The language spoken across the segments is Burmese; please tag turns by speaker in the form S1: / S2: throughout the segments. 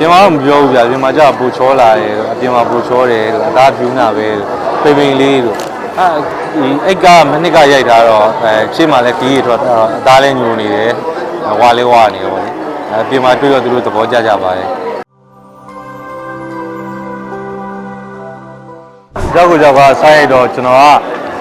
S1: ပြင်မာတော့မပြောဘူးဗျာပြင်မာကျပူချောလာတယ်အပြင်မှာပူချောတယ်အသားဖြူနာပဲပိန်ပိန်လေးတို့အဲဒီအိတ်ကမနှစ်ကရိုက်တာတော့အဲရှေ့မှာလည်းဒီးရထွက်အသားလည်းညိုနေတယ်ဝါလေးဝါနေတယ်ဗောလေအဲပြင်မာတွေ့တော့သူတို့သဘောကျကြပါတယ်ကြောက်ကိုကြောက်ကစားရိုက်တော့ကျွန်တော်က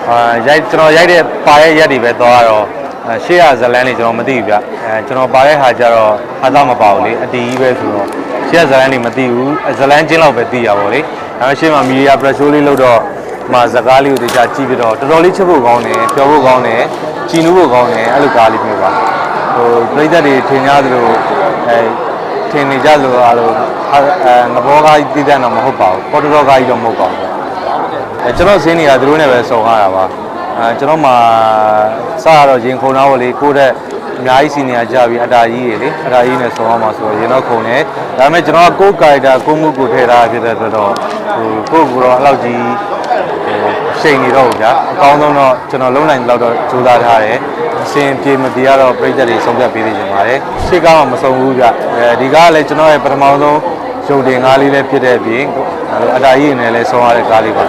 S1: အာရိုက်ကျွန်တော်ရိုက်တဲ့ပါရဲ့ရက်တွေပဲသွားတော့အဲရှေ့ရဇလန်းလေးကျွန်တော်မသိဘူးဗျအဲကျွန်တော်ပါတဲ့ဟာကျတော့အသားမပါဘူးလေအတီးကြီးပဲဆိုတော့ ရှေ့ရဇလန်းလေးမသိဘူးဇလန်းချင်းလောက်ပဲသိရပါဗောလေဒါပေမဲ့ရှေ့မှာမီဒီယာပရက်ရှိုးလေးလုပ်တော့မှာဇကားလေးကိုတခြားကြည့်ပြီးတော့တော်တော်လေးချစ်ဖို့ကောင်းတယ်ပြောဖို့ကောင်းတယ်ကြည်နူးဖို့ကောင်းတယ်အဲ့လိုကားလေးမျိုးပါဟိုပြိသက်တွေထင်ကြသလိုအဲထင်နေကြသလိုအားလို့အဲငဘောကားကြီးတည်တဲ့တော့မဟုတ်ပါဘူးပေါ်တော်တော်ကားကြီးတော့မဟုတ်ပါဘူးအဲကျွန်တော်ဈေးနေရသူတို့နဲ့ပဲစုံရတာပါအဲကျွန်တော်မှစရတော့ရင်ခုံသားကိုလေကိုယ့်တဲ့အ များကြီးစီနီယာကြပြီးအတားကြီးတွေလေအတားကြီးနဲ့စုံရမှာဆိုတော့ရင်တော့ခုံနေဒါပေမဲ့ကျွန်တော်ကကိုယ်ကာရီတာကိုယ်မှုကိုထည့်ထားဖြစ်တဲ့အတွက်တော့ဟိုကိုယ့်ကိုယ်တော့အဲ့လောက်ကြီးဟိုရှိန်နေတော့ဘူးဗျာအကောင်းဆုံးတော့ကျွန်တော်လုံးနိုင်တဲ့လောက်တော့ကြိုးစားထားတယ်အစင်ပြေမပြေကတော့ပြိသက်တွေဆုံးဖြတ်ပေးနေကြပါတယ်ရှေ့ကားမှမဆုံးဘူးဗျအဲဒီကားကလည်းကျွန်တော်ရဲ့ပထမဆုံးရုပ်တင်ကားလေးလည်းဖြစ်တဲ့အပြင်အတားကြီးနဲ့လည်းဆုံးရတဲ့ကားလေးပါ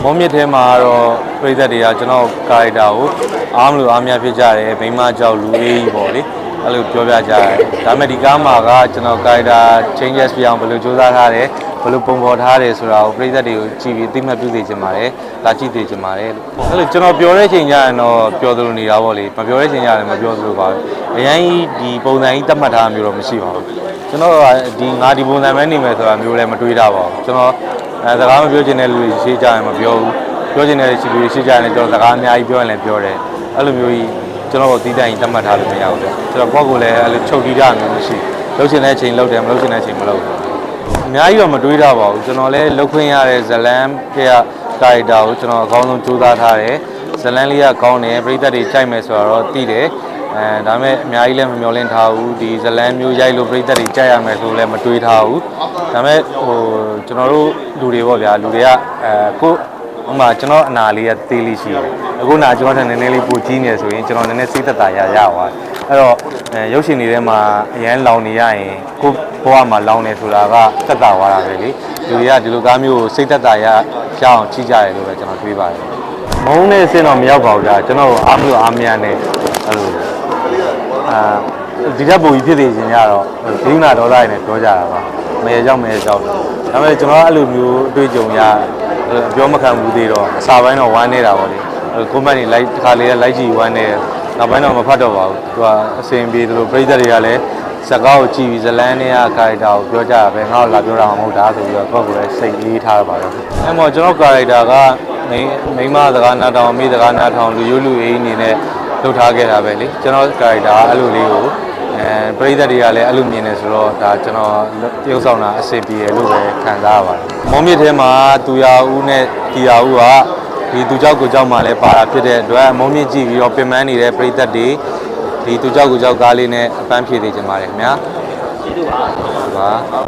S1: မုံမြစ်ထဲမှာကတော့ပြည်သက်တွေကကျွန်တော်ကာရိုက်တာကိုအားမလို့အားများဖြစ်ကြတယ်မိန်းမကြောက်လူအေးကြီးပေါ့လေအဲ့လိုပြောပြကြတယ်ဒါပေမဲ့ဒီကားမှာကကျွန်တော်ကာရိုက်တာ changes ပြအောင်ဘယ်လိုစူးစမ်းထားတယ် ဘယ်လိုပုံဖော်ထားတယ်ဆိုတာကိုပြည်သက်တွေကိုကြည့်ပြီးသိမှတ်ပြုသိချင်ပါတယ်လာကြည့်သိချင်ပါတယ်လို့အဲ့လိုကျွန်တော်ပြောတဲ့ချိန်ကျရင်တော့ပြောသလိုနေတာပေါ့လေမပြောတဲ့ချိန်ကျရင်မပြောသလိုပါဘူးအရင်ကြီးဒီပုံစံကြီးတတ်မှတ်ထားမျိုးတော့မရှိပါဘူးကျွန်တော်ကဒီငါဒီပုံစံပဲနေမယ်ဆိုတာမျိုးလည်းမတွေးတာပါဘူးကျွန်တော်အဲစကားမပြောချင်တဲ့လူတွေရှိကြရင်မပြောဘူးပြောချင်တဲ့ချီလူရှိကြတယ်ကျွန်တော်စကားအများကြီးပြောရင်လည်းပြောတယ်အဲ့လိုမျိုးကြီးကျွန်တော်တို့တီးတိုင်တတ်မှတ်ထားလို့မရဘူးလေကျွန်တော်ကိုယ့်ကိုယ်လည်းအဲ့လိုချုပ်တီးတာမျိုးမရှိလှုပ်ချင်တဲ့အချိန်လှုပ်တယ်မလှုပ်ချင်တဲ့အချိန်မလှုပ်ဘူး အများကြီးတော့မတွေးတာပါဘူးကျွန်တော်လည်းလှုပ်ခွင့်ရတဲ့ဇလန်ဖေကကာရီတာကိုကျွန်တော်အကောင်းဆုံးကြိုးစားထားတယ်ဇလန်လေးကကောင်းတယ်ပြိသက်တွေကြိုက်မယ်ဆိုတော့သိတယ်အဲဒါပေမဲ့အများကြီးလည်းမမျှော်လင့်ထားဘူးဒီဇလန်မျိုးရိုက်လို့ပြိသက်တွေကြိုက်ရမယ်ဆိုလည်းမတွေးထားဘူးဒါပေမဲ့ဟိုကျွန်တော်တို့လူတွေပေါ့ဗျာလူတွေကအဲကို ဥပမာကျွန်တော်အနာလေးကသေးလေးရှိတယ်အခုနာကျွန်တော်ထက်နည်းနည်းလေးပိုကြီးနေဆိုရင်ကျွန်တော်နည်းနည်းစိတ်သက်သာရရသွားတယ်အဲ့တော့အဲရုပ်ရှင်တွေထဲမှာအရန်လောင်နေရရင်ကိုဘဝမှာလောင်နေဆိုတာကသက်သာသွားတာပဲလေလူတွေကဒီလိုကားမျိုးကိုစိတ်သက်သာရရအောင်ကြည့်ကြတယ်လို့ပဲကျွန်တော်တွေးပါတယ်မုန်းတဲ့အဆင့်တော့မရောက်ပါဘူးကြာကျွန်တော်အားမလို့အားမရနဲ့အဲ့လိုအာဒီတက်ပူကြီးဖြစ်နေခြင်းကြတော့ဒိနာဒေါသရနဲ့ပြောကြတာပါမရေကြောက်မရေကြောက်ဒါပေမဲ့ကျွန်တော်ကအဲ့လိုမျိုးအတွေ့အကြုံရအ ပြောမခံဘူးသေးတော့အစာပိုင်းတော့ဝမ်းနေတာပေါ့လေအဲ့ကွန်မန့်တွေလိုက်တစ်ခါလေးလိုက်ကြည့်ဝမ်းနေနောက်ပိုင်းတော့မဖတ်တော့ပါဘူးသူကအစင်ပြေတယ်လို့ပြိသက်တွေကလည်းစကားကိုကြည့်ပြီးဇလန်းနဲ့ကာရိုက်တာကိုပြောကြတာပဲငါ့ကိုလာပြောတာမှမဟုတ်တာဆိုပြီးတော့ကိုယ့်ကိုယ်လည်းစိတ်လေးထားရပါတယ်အဲ့မော်ကျွန်တော်ကာရိုက်တာကမိမိမစကားနားထောင်အမိစကားနားထောင်လူရိုးလူအေးအနေနဲ့လုပ်ထားခဲ့တာပဲလေကျွန်တော်ကာရိုက်တာကအဲ့လိုလေးကို အဲပရိသတ်တွေကလည်းအဲ့လိုမြင်နေဆိုတော့ဒါကျွန်တော်တရုပ်ဆောင်တာအဆင်ပြေတယ်လို့ပဲခံစားရပါတယ်။မုံမြစ်ထဲမှာသူရဦးနဲ့တီရဦးကဒီသူကြောက်ကိုကြောက်မှလည်းပါတာဖြစ်တဲ့အတွက်မုံမြစ်ကြည့်ပြီးတော့ပင်ပန်းနေတဲ့ပရိသတ်တွေဒီသူကြောက်ကိုကြောက်ကားလေးနဲ့အပန်းဖြေသေးကြပါတယ်ခင်ဗျာ။ကျေးဇူးပါ။ပါ